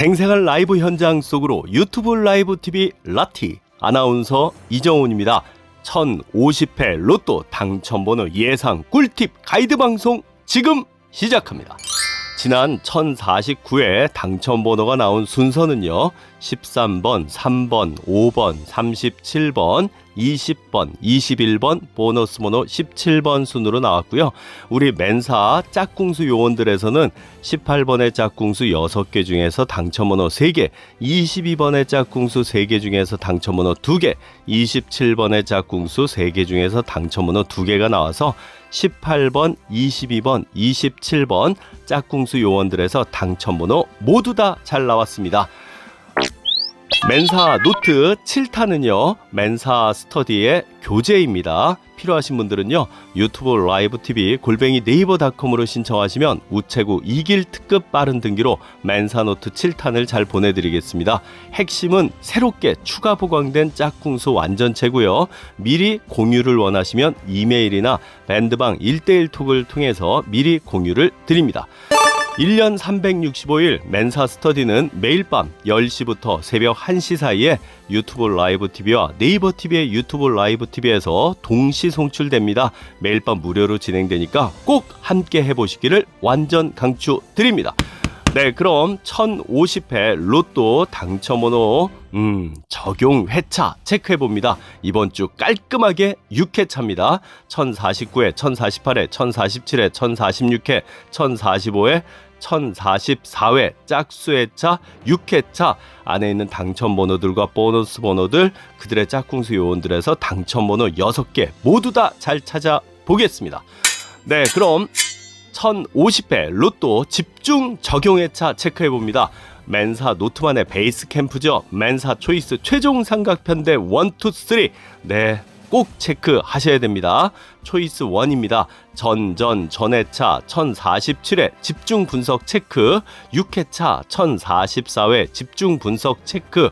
생생한 라이브 현장 속으로 유튜브 라이브 TV 라티 아나운서 이정훈입니다. 1050회 로또 당첨번호 예상 꿀팁 가이드 방송 지금 시작합니다. 지난 1049회 당첨번호가 나온 순서는요. 13번, 3번, 5번, 37번, 20번, 21번, 보너스 번호 17번 순으로 나왔고요. 우리 맨사 짝꿍수 요원들에서는 18번의 짝꿍수 6개 중에서 당첨번호 3개, 22번의 짝꿍수 3개 중에서 당첨번호 2개, 27번의 짝꿍수 3개 중에서 당첨번호 2개가 나와서 18번, 22번, 27번 짝꿍수 요원들에서 당첨번호 모두 다 잘 나왔습니다. 맨사 노트 7타는요, 맨사 스터디의 교재입니다. 필요하신 분들은요, 유튜브 라이브 TV 골뱅이 네이버닷컴으로 신청하시면 우체국 2길 특급 빠른 등기로 맨사 노트 7탄을 잘 보내드리겠습니다. 핵심은 새롭게 추가 보강된 짝꿍수 완전체고요. 미리 공유를 원하시면 이메일이나 밴드방 1대1 톡을 통해서 미리 공유를 드립니다. 1년 365일 맨사 스터디는 매일 밤 10시부터 새벽 1시 사이에 유튜브 라이브 TV와 네이버 TV의 유튜브 라이브 TV에서 동시 송출됩니다. 매일 밤 무료로 진행되니까 꼭 함께 해보시기를 완전 강추드립니다. 네, 그럼 1050회 로또 당첨번호 음, 적용 회차 체크해 봅니다. 이번 주 깔끔하게 6회차입니다. 1049회, 1048회, 1047회, 1046회, 1045회, 1044회 짝수회차 6회차 안에 있는 당첨번호들과 보너스 번호들 그들의 짝꿍수 요원들에서 당첨번호 6개 모두 다 잘 찾아보겠습니다. 네, 그럼 1050회 로또 집중 적용회차 체크해 봅니다. 맨사 노트만의 베이스 캠프죠. 맨사 초이스 최종 삼각편대 1, 2, 3. 네. 꼭 체크하셔야 됩니다. 초이스 1입니다. 전, 전, 전회차 1047회 집중 분석 체크, 6회차 1044회 집중 분석 체크,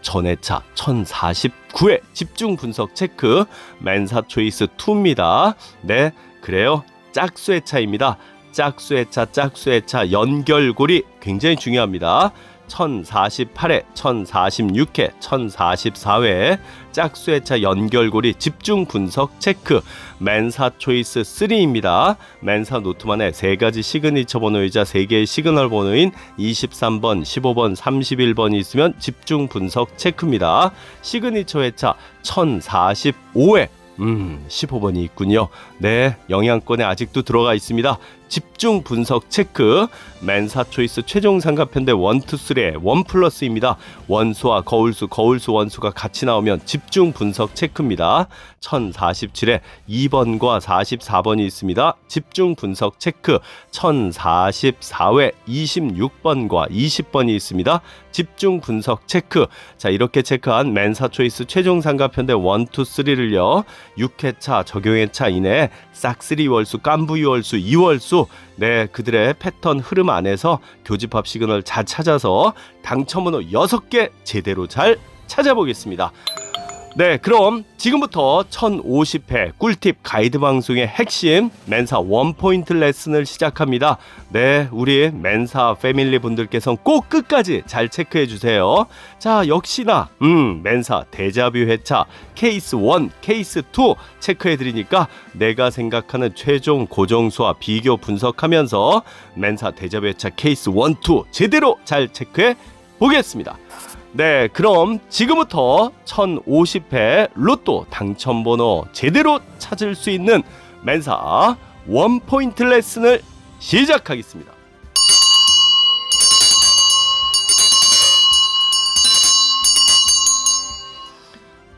전회차 1049회 집중 분석 체크, 맨사 초이스 2입니다. 네, 그래요. 짝수회차입니다. 짝수회차, 짝수회차 연결고리 굉장히 중요합니다. 1048회, 1046회, 1044회 짝수회차 연결고리 집중 분석 체크 맨사 초이스 3입니다. 맨사 노트만의 세 가지 시그니처 번호이자 세 개의 시그널 번호인 23번, 15번, 31번이 있으면 집중 분석 체크입니다. 시그니처 회차 1045회 음, 15번이 있군요. 네, 영양권에 아직도 들어가 있습니다. 집중 분석 체크. 맨사 초이스 최종 상가편대 1, 2, 3의 1 플러스입니다. 원수와 거울수, 거울수 원수가 같이 나오면 집중 분석 체크입니다. 1047에 2번과 44번이 있습니다. 집중 분석 체크. 1044회 26번과 20번이 있습니다. 집중 분석 체크. 자, 이렇게 체크한 맨사 초이스 최종 상가편대 1, 2, 3를요. 6회차, 적용회차 이내에 싹쓸이 월수, 깐부이 월수, 이월수 네, 그들의 패턴 흐름 안에서 교집합 시그널 잘 찾아서 당첨번호 6개 제대로 잘 찾아보겠습니다. 네, 그럼 지금부터 1050회 꿀팁 가이드 방송의 핵심 맨사 원포인트 레슨을 시작합니다. 네, 우리 맨사 패밀리 분들께서는 꼭 끝까지 잘 체크해 주세요. 자, 역시나 음, 맨사 데자뷰 회차 케이스 1, 케이스 2 체크해 드리니까 내가 생각하는 최종 고정수와 비교 분석하면서 맨사 데자뷰 회차 케이스 1, 2 제대로 잘 체크해 보겠습니다. 네, 그럼 지금부터 1050회 로또 당첨번호 제대로 찾을 수 있는 맨사 원포인트 레슨을 시작하겠습니다.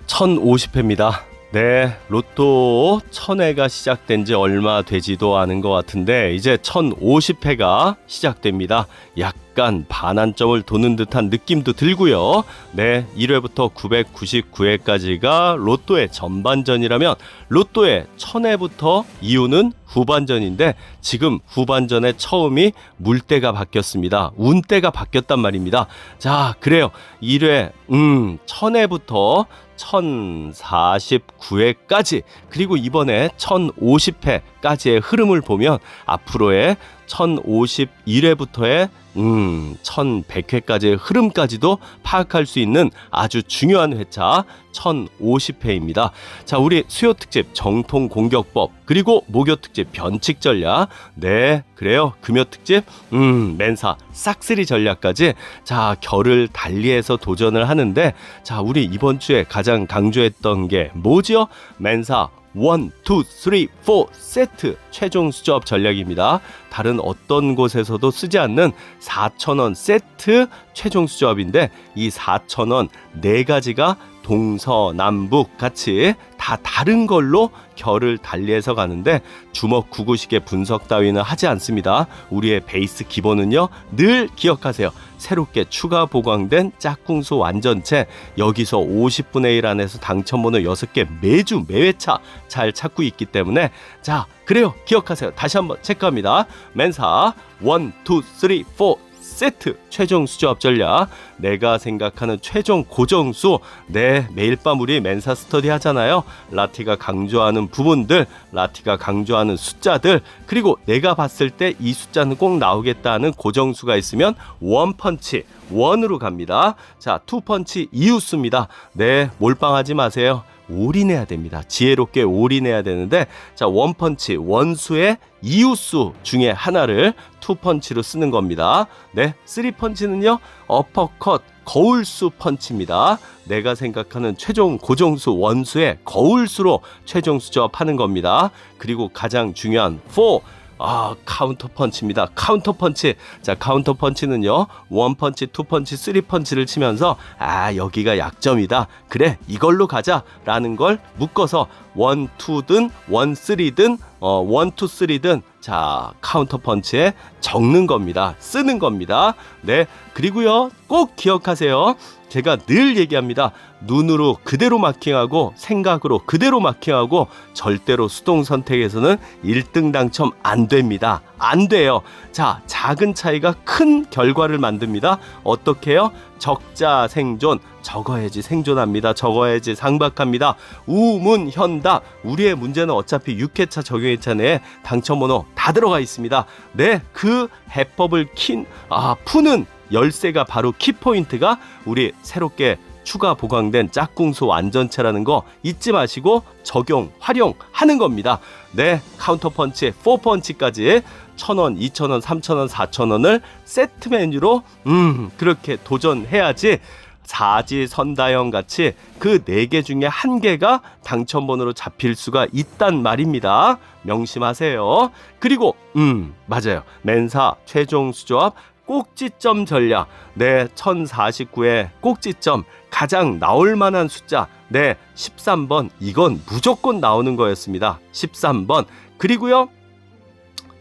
1050회입니다. 네, 로또 1000회가 시작된 지 얼마 되지도 않은 것 같은데 이제 1050회가 시작됩니다. 약 간 반환점을 도는 듯한 느낌도 들고요. 네, 1회부터 999회까지가 로또의 전반전이라면 로또의 1000회부터 이후는 후반전인데 지금 후반전의 처음이 물때가 바뀌었습니다. 운때가 바뀌었단 말입니다. 자, 그래요. 1회 음, 1000회부터 1049회까지 그리고 이번에 1050회까지의 흐름을 보면 앞으로의 1051회부터의 음, 1100회까지의 흐름까지도 파악할 수 있는 아주 중요한 회차 1050회입니다. 자, 우리 수요 특집 정통 공격법 그리고 목요 특집 변칙 전략. 네, 그래요. 금요 특집 음, 맨사 싹쓸이 전략까지 자, 결을 달리해서 도전을 하는데 자, 우리 이번 주에 가장 강조했던 게 뭐죠? 맨사 1, 2, 3, 4 세트 최종 수조업 전략입니다. 다른 어떤 곳에서도 쓰지 않는 4,000원 세트 최종 수조업인데 이 4,000원 네 가지가 동서남북 같이 다 다른 걸로 결을 달리해서 가는데 주먹 구구식의 분석 따위는 하지 않습니다. 우리의 베이스 기본은요 늘 기억하세요. 새롭게 추가 보강된 짝꿍수 완전체 여기서 50분의 1 안에서 당첨번호 6개 매주 매회차 잘 찾고 있기 때문에 자 그래요 기억하세요 다시 한번 체크합니다 맨사 1, 2, 3, 4 세트 최종 수조합 전략 내가 생각하는 최종 고정수 네 매일 밤 우리 맨사 스터디 하잖아요. 라티가 강조하는 부분들 라티가 강조하는 숫자들 그리고 내가 봤을 때 이 숫자는 꼭 나오겠다는 고정수가 있으면 원펀치 원으로 갑니다. 자 투펀치 이웃수입니다. 네 몰빵하지 마세요 올인해야 됩니다. 지혜롭게 올인해야 되는데 자 원펀치 원수의 이웃수 중에 하나를 투펀치로 쓰는 겁니다. 네, 쓰리펀치는요 어퍼컷 거울수 펀치입니다. 내가 생각하는 최종 고정수 원수의 거울수로 최종 수조합하는 겁니다. 그리고 가장 중요한 4 아 카운터 펀치입니다. 카운터 펀치. 자 카운터 펀치는요 원 펀치, 투 펀치, 쓰리 펀치를 치면서 아 여기가 약점이다. 그래 이걸로 가자라는 걸 묶어서 원 투든 원 쓰리든 어 원 투 쓰리든 자 카운터 펀치에 적는 겁니다. 쓰는 겁니다. 네 그리고요 꼭 기억하세요. 제가 늘 얘기합니다. 눈으로 그대로 마킹하고 생각으로 그대로 마킹하고 절대로 수동 선택에서는 1등 당첨 안 됩니다. 안 돼요. 자, 작은 차이가 큰 결과를 만듭니다. 어떻게요? 적자 생존, 적어야지 생존합니다. 적어야지 상박합니다. 우문현답. 우리의 문제는 어차피 6회차 적용회차 내에 당첨번호 다 들어가 있습니다. 네, 그 해법을 킨, 아, 푸는 열쇠가 바로 키포인트가 우리 새롭게 추가 보강된 짝꿍수 완전체라는 거 잊지 마시고 적용, 활용하는 겁니다. 네, 카운터 펀치, 포 펀치까지 1000원, 2000원, 3000원, 4000원을 세트 메뉴로 음, 그렇게 도전해야지 사지 선다형 같이 그 네 개 중에 한 개가 당첨번호로 잡힐 수가 있단 말입니다. 명심하세요. 그리고 음 맞아요. 맨사 최종 수조합 꼭지점 전략. 네, 1049의 꼭지점 가장 나올 만한 숫자. 네, 13번. 이건 무조건 나오는 거였습니다. 13번. 그리고요.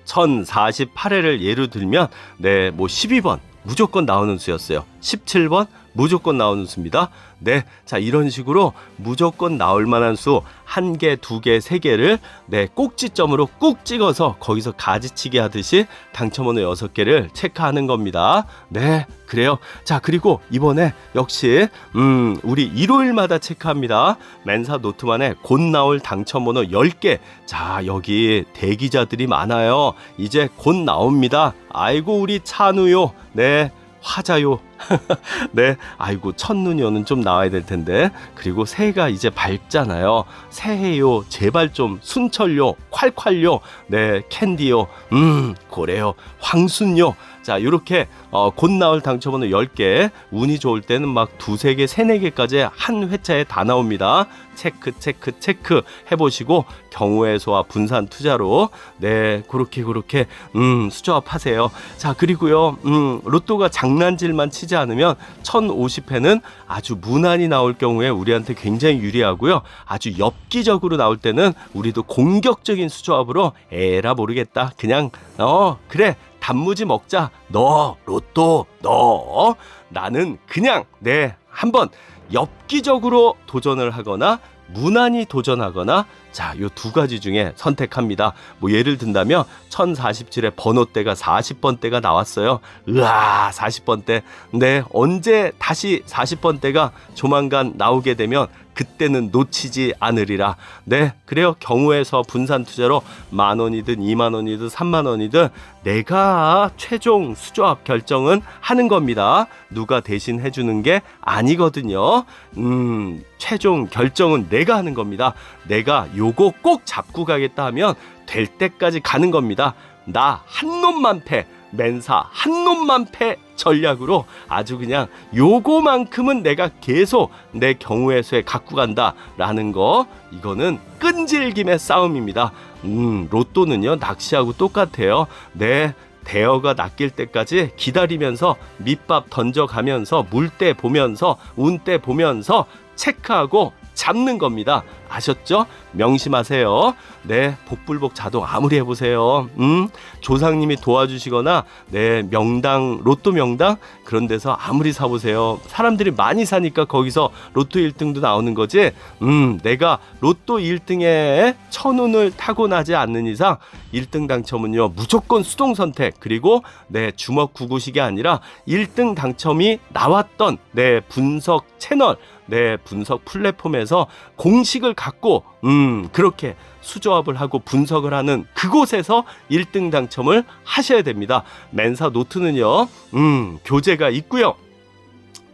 1048회를 예로 들면 네, 뭐 12번 무조건 나오는 수였어요. 17번 무조건 나오는 수입니다. 네. 자, 이런 식으로 무조건 나올 만한 수 한 개, 두 개, 세 개를 네, 꼭지점으로 꾹 찍어서 거기서 가지치기 하듯이 당첨번호 여섯 개를 체크하는 겁니다. 네. 그래요. 자, 그리고 이번에 역시 음, 우리 일요일마다 체크합니다. 맨사 노트만에 곧 나올 당첨번호 10개. 자, 여기 대기자들이 많아요. 이제 곧 나옵니다. 아이고 우리 찬우요. 네. 화자요. 네, 아이고 첫눈이요는 좀 나와야 될 텐데. 그리고 새해가 이제 밝잖아요. 새해요. 제발 좀 순철요, 콸콸요. 네, 캔디요. 음, 고래요. 황순요. 자, 요렇게 어, 곧 나올 당첨번호 10개. 운이 좋을 때는 막 두세 개, 세네 개까지 한 회차에 다 나옵니다. 체크, 체크, 체크 해보시고 경우의 수와 분산 투자로 네, 그렇게 그렇게 음, 수조합 하세요. 자, 그리고요. 음, 로또가 장난질만 치지 않으면 1050회는 아주 무난히 나올 경우에 우리한테 굉장히 유리하고요. 아주 엽기적으로 나올 때는 우리도 공격적인 수조합으로 에라 모르겠다. 그냥 어, 그래. 단무지 먹자. 너 로또 너 나는 그냥 네 한번 엽기적으로 도전을 하거나 무난히 도전하거나 자, 요 두 가지 중에 선택합니다. 뭐 예를 든다면 1047의 번호대가 40번대가 나왔어요. 으아, 40번대. 네, 언제 다시 40번대가 조만간 나오게 되면 그때는 놓치지 않으리라. 네, 그래요. 경우에서 분산 투자로 만 원이든 2만 원이든 3만 원이든 내가 최종 수조합 결정은 하는 겁니다. 누가 대신 해주는 게 아니거든요. 음, 최종 결정은 내가 하는 겁니다. 내가 요거 꼭 잡고 가겠다 하면 될 때까지 가는 겁니다. 나 한 놈만 패. 맨사 한 놈만 패 전략으로 아주 그냥 요거만큼은 내가 계속 내 경우의 수에 갖고 간다라는 거 이거는 끈질김의 싸움입니다. 음, 로또는요 낚시하고 똑같아요. 네. 대어가 낚일 때까지 기다리면서 밑밥 던져가면서 물때 보면서 운때 보면서 체크하고 잡는 겁니다. 아셨죠? 명심하세요. 네, 복불복 자동 아무리 해보세요. 음, 조상님이 도와주시거나, 네, 명당, 로또 명당 그런 데서 아무리 사보세요. 사람들이 많이 사니까 거기서 로또 1등도 나오는 거지. 음, 내가 로또 1등에 천운을 타고나지 않는 이상 1등 당첨은요 무조건 수동 선택 그리고 내 주먹 구구식이 아니라 1등 당첨이 나왔던 내 분석 채널 내 분석 플랫폼에서 공식을 갖고 음 그렇게 수조합을 하고 분석을 하는 그곳에서 1등 당첨을 하셔야 됩니다. 맨사 노트는요. 음 교재가 있고요.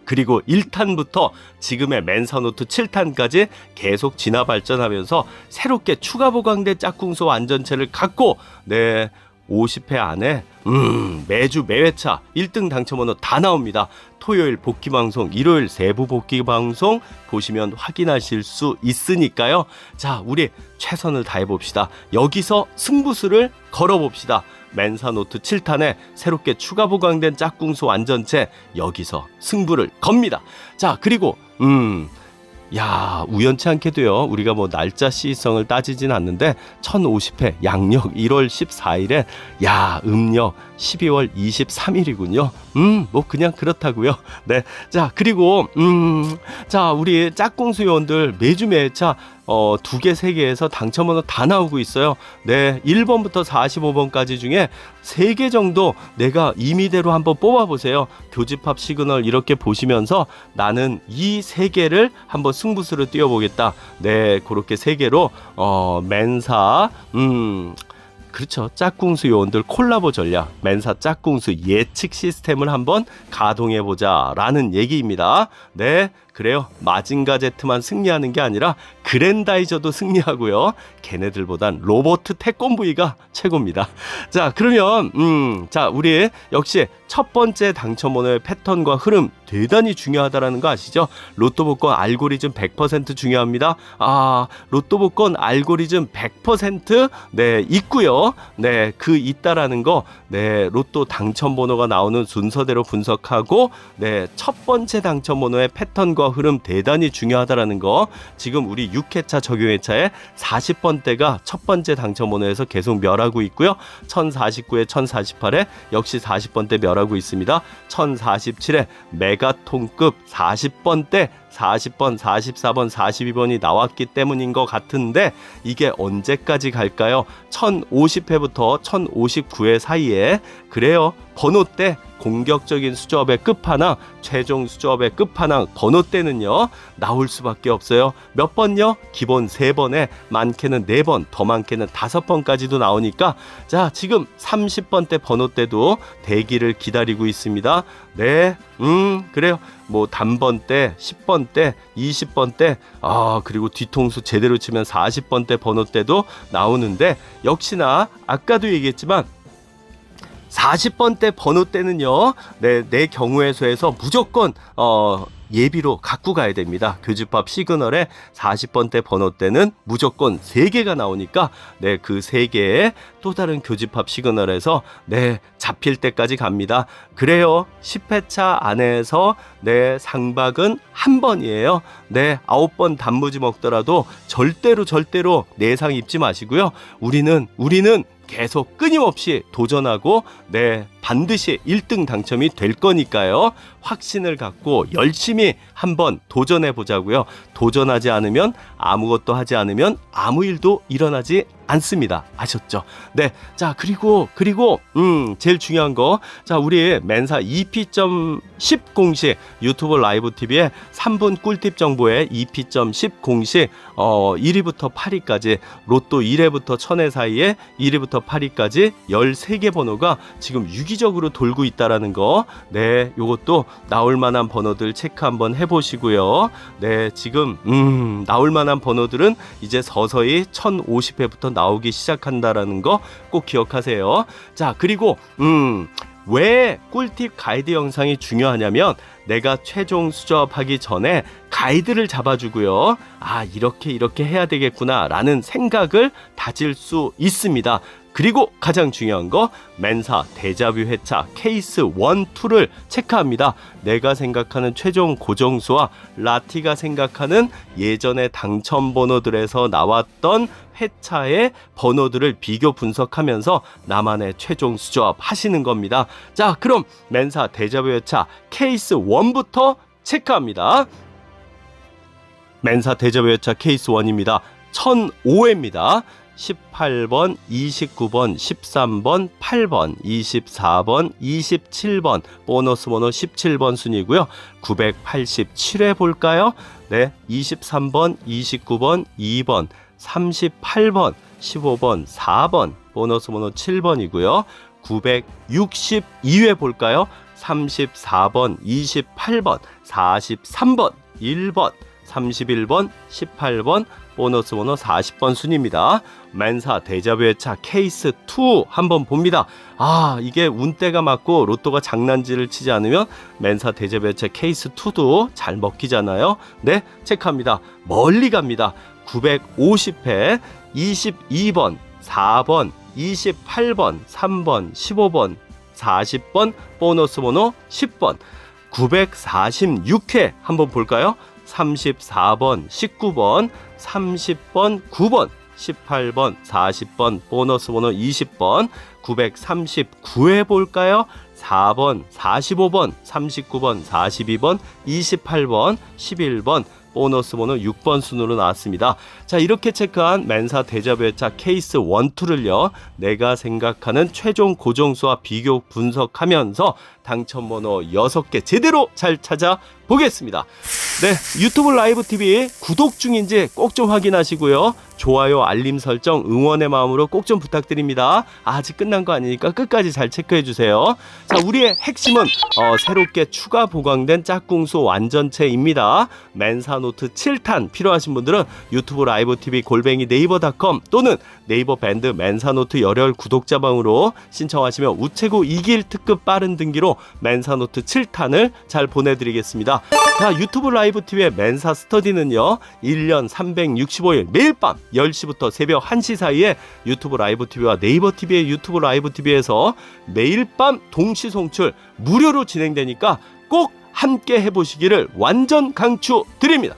그리고 1탄부터 지금의 맨사노트 7탄까지 계속 진화 발전하면서 새롭게 추가 보강된 짝꿍소 완전체를 갖고 네 50회 안에 음 매주 매회차 1등 당첨 번호 다 나옵니다. 토요일 복귀 방송, 일요일 세부 복귀 방송 보시면 확인하실 수 있으니까요. 자, 우리 최선을 다해 봅시다. 여기서 승부수를 걸어 봅시다. 맨사 노트 7탄에 새롭게 추가 보강된 짝꿍소 완전체 여기서 승부를 겁니다. 자, 그리고 음 야, 우연치 않게도요. 우리가 뭐 날짜 시성을 따지진 않는데 1050회 양력 1월 14일에 야, 음력 12월 23일이군요. 음, 뭐 그냥 그렇다고요. 네. 자, 그리고 음, 자, 우리 짝꿍수 요원들 매주 매차 어, 두 개, 세 개에서 당첨번호 다 나오고 있어요. 네, 1번부터 45번까지 중에 세 개 정도 내가 임의대로 한번 뽑아보세요. 교집합 시그널 이렇게 보시면서 나는 이 세 개를 한번 승부수를 띄워보겠다. 네, 그렇게 세 개로 어, 맨사, 음, 그렇죠. 짝꿍수 요원들 콜라보 전략, 맨사 짝꿍수 예측 시스템을 한번 가동해 보자 라는 얘기입니다. 네, 그래요. 마징가 제트만 승리하는 게 아니라 그랜다이저도 승리하고요. 걔네들보단 로버트 태권브이가 최고입니다. 자, 그러면 음, 자, 우리 역시 첫 번째 당첨번호의 패턴과 흐름 대단히 중요하다라는 거 아시죠? 로또 복권 알고리즘 100% 중요합니다. 아, 로또 복권 알고리즘 100% 네, 있고요. 네, 그 있다라는 거 네, 로또 당첨번호가 나오는 순서대로 분석하고 네, 첫 번째 당첨번호의 패턴과 흐름 대단히 중요하다라는 거 지금 우리 6회차 적용회차에 40번대가 첫 번째 당첨번호에서 계속 멸하고 있고요. 1049에 1048에 역시 40번대 멸하고 있습니다. 1047에 메가톤급 40번대 40번, 44번, 42번이 나왔기 때문인 것 같은데 이게 언제까지 갈까요? 1050회부터 1059회 사이에 그래요. 번호대 공격적인 수조업의 끝판왕, 최종 수조업의 끝판왕 번호대는요 나올 수밖에 없어요. 몇 번요? 기본 세 번에 많게는 네 번, 더 많게는 다섯 번까지도 나오니까 자 지금 30번대 번호대도 대기를 기다리고 있습니다. 네, 음 그래요. 뭐 단번 대, 10번 대, 20번 대, 아 그리고 뒤통수 제대로 치면 40번 대 번호대도 나오는데 역시나 아까도 얘기했지만 40번 대 번호대는요, 네, 내 경우의 수에서 무조건, 어, 예비로 갖고 가야 됩니다. 교집합 시그널에 40번대 번호대는 무조건 3개가 나오니까, 네, 그 3개의 또 다른 교집합 시그널에서, 네, 잡힐 때까지 갑니다. 그래요. 10회차 안에서, 네, 상박은 한 번이에요. 네, 9번 단무지 먹더라도 절대로 절대로 내상 입지 마시고요. 우리는, 우리는 계속 끊임없이 도전하고 네 반드시 1등 당첨이 될 거니까요. 확신을 갖고 열심히 한번 도전해 보자고요. 도전하지 않으면 아무것도 하지 않으면 아무 일도 일어나지 않습니다. 아셨죠? 네. 자, 그리고 그리고 음, 제일 중요한 거. 자, 우리 맨사 EP.10 공식 유튜브 라이브 TV에 3분 꿀팁 정보에 EP.10 공식 어 1위부터 8위까지 로또 1회부터 1000회 사이에 1위부터 8위까지 13개 번호가 지금 유기적으로 돌고 있다라는 거. 네, 요것도 나올 만한 번호들 체크 한번 해 보시고요. 네, 지금 음, 나올 만한 번호들은 이제 서서히 1050회부터 나오기 시작한다라는 거 꼭 기억하세요. 자, 그리고 음, 왜 꿀팁 가이드 영상이 중요하냐면 내가 최종 수접하기 전에 가이드를 잡아주고요. 아, 이렇게 이렇게 해야 되겠구나 라는 생각을 다질 수 있습니다. 그리고 가장 중요한 거 맨사 데자뷰 회차 케이스 1, 2를 체크합니다. 내가 생각하는 최종 고정수와 라티가 생각하는 예전의 당첨 번호들에서 나왔던 회차의 번호들을 비교 분석하면서 나만의 최종 수조합 하시는 겁니다. 자, 그럼 맨사 데자뷰 회차 케이스 1부터 체크합니다. 맨사 대자뷰 회차 케이스 1입니다. 1005회입니다. 18번, 29번, 13번, 8번, 24번, 27번, 보너스 번호 17번 순이고요. 987회 볼까요? 네, 23번, 29번, 2번, 38번, 15번, 4번, 보너스 번호 7번이고요. 962회 볼까요? 34번, 28번, 43번, 1번, 31번, 18번, 보너스 번호 40번 순입니다. 맨사 대자뷰 회차 케이스 2 한번 봅니다. 아, 이게 운대가 맞고 로또가 장난질을 치지 않으면 맨사 대자뷰 회차 케이스 2도 잘 먹히잖아요. 네, 체크합니다. 멀리 갑니다. 950회, 22번, 4번, 28번, 3번, 15번, 40번, 보너스 번호 10번, 946회 한번 볼까요? 34번, 19번, 30번, 9번, 18번, 40번, 보너스 번호 20번, 939회 볼까요? 4번, 45번, 39번, 42번, 28번, 11번, 보너스 번호 6번 순으로 나왔습니다. 자, 이렇게 체크한 맨사 대자뷰 회차 케이스 1, 2를요. 내가 생각하는 최종 고정수와 비교 분석하면서 당첨 번호 6개 제대로 잘 찾아 보겠습니다. 네, 유튜브 라이브 TV 구독 중인지 꼭 좀 확인하시고요. 좋아요, 알림 설정, 응원의 마음으로 꼭 좀 부탁드립니다. 아직 끝난 거 아니니까 끝까지 잘 체크해 주세요. 자, 우리의 핵심은 어, 새롭게 추가 보강된 짝꿍수 완전체입니다. 맨사노트 7탄 필요하신 분들은 유튜브 라이브 TV 골뱅이 네이버닷컴 또는 네이버 밴드 맨사노트 열혈 구독자방으로 신청하시면 우체국 2길 특급 빠른 등기로 맨사노트 7탄을 잘 보내드리겠습니다. 자, 유튜브 라이브 TV의 맨사 스터디는요, 1년 365일 매일 밤 10시부터 새벽 1시 사이에 유튜브 라이브 TV와 네이버 TV의 유튜브 라이브 TV에서 매일 밤 동시 송출 무료로 진행되니까 꼭 함께 해보시기를 완전 강추 드립니다.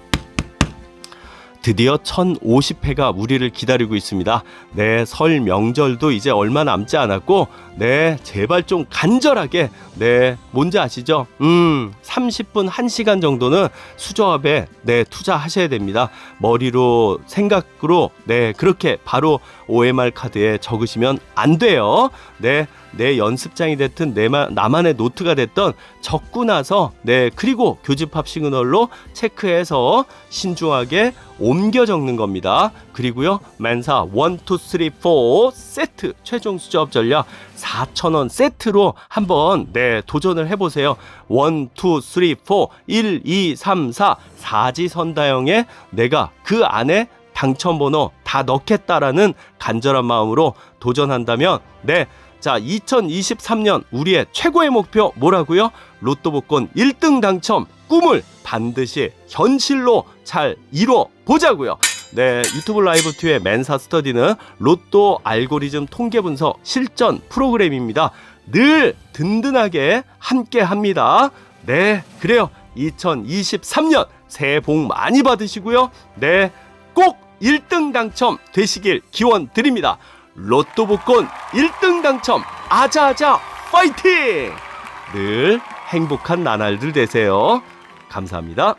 드디어 1050회가 우리를 기다리고 있습니다. 네, 설 명절도 이제 얼마 남지 않았고, 네, 제발 좀 간절하게, 네, 뭔지 아시죠? 음, 30분, 1시간 정도는 수저압에, 네, 투자하셔야 됩니다. 머리로, 생각으로, 네, 그렇게 바로 OMR 카드에 적으시면 안 돼요. 네, 내 연습장이 됐든 내 마, 나만의 노트가 됐던 적고 나서 네 그리고 교집합 시그널로 체크해서 신중하게 옮겨 적는 겁니다. 그리고요 맨사 1, 2, 3, 4 세트 최종 수저업 전략 4,000원 세트로 한번 네 도전을 해보세요. 1, 2, 3, 4 1, 2, 3, 4 사지선다형에 내가 그 안에 당첨번호 다 넣겠다라는 간절한 마음으로 도전한다면 네 자, 2023년 우리의 최고의 목표 뭐라고요? 로또 복권 1등 당첨 꿈을 반드시 현실로 잘 이뤄 보자고요. 네, 유튜브 라이브 튜의 맨사 스터디는 로또 알고리즘 통계 분석 실전 프로그램입니다. 늘 든든하게 함께 합니다. 네, 그래요. 2023년 새해 복 많이 받으시고요. 네, 꼭 1등 당첨 되시길 기원 드립니다. 로또 복권 1등 당첨 아자아자 파이팅! 늘 행복한 나날들 되세요. 감사합니다.